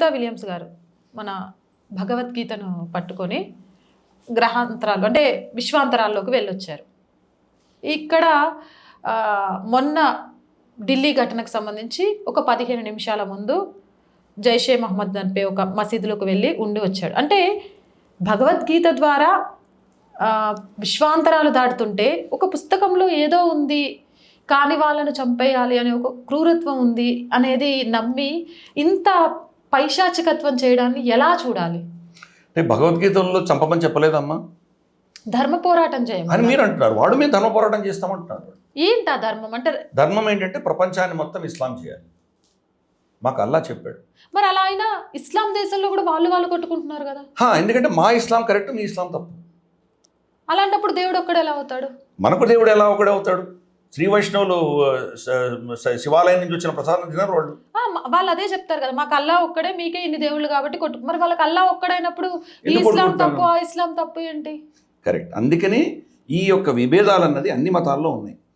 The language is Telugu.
సునీత విలియమ్స్ గారు మన భగవద్గీతను పట్టుకొని గ్రహాంతరాలు అంటే విశ్వాంతరాల్లోకి వెళ్ళొచ్చారు. ఇక్కడ మొన్న ఢిల్లీ ఘటనకు సంబంధించి ఒక పదిహేను నిమిషాల ముందు జైషే మహమ్మద్ అనిపే ఒక మసీదులోకి వెళ్ళి ఉండి వచ్చాడు. అంటే భగవద్గీత ద్వారా విశ్వాంతరాలు దాటుతుంటే ఒక పుస్తకంలో ఏదో ఉంది కాని వాళ్ళను చంపేయాలి అనే ఒక క్రూరత్వం ఉంది అనేది నమ్మి ఇంత పైశాచికత్వం చేయడాన్ని ఎలా చూడాలి? అంటే భగవద్గీతలో చంపమని చెప్పలేదమ్మా. ధర్మ పోరాటం అని చేయమని మీరు అంటున్నారు వాడు మేము ధర్మ పోరాటం చేస్తామంటున్నారు. ఏంటి ఆ ధర్మం? అంటే ధర్మం ఏంటంటే ప్రపంచాన్ని మొత్తం ఇస్లాం చేయాలి. మాకు అల్లా చెప్పాడు. మరి అలా అయినా ఇస్లాం దేశంలో కూడా వాళ్ళు వాళ్ళు కొట్టుకుంటున్నారు కదా. ఎందుకంటే మా ఇస్లాం కరెక్ట్ మీ ఇస్లాం తప్పు. అలాంటప్పుడు దేవుడు ఒక్కడు ఎలా అవుతాడు? మనకు దేవుడు ఎలా ఒకడే అవుతాడు? శ్రీ వైష్ణవులు శివాలయం నుంచి వచ్చిన ప్రసాదం తినరు వాళ్ళు. వాళ్ళు అదే చెప్తారు కదా మాకు అల్లా ఒక్కడే మీకే ఇన్ని దేవుళ్ళు కాబట్టి కొట్టు మరి వాళ్ళకి అల్లా ఒక్కడైనప్పుడు ఇస్లాం? తప్పు ఆ ఇస్లాం తప్పు ఏంటి? కరెక్ట్. అందుకని ఈ యొక్క విభేదాలు అన్నది అన్ని మతాల్లో ఉన్నాయి.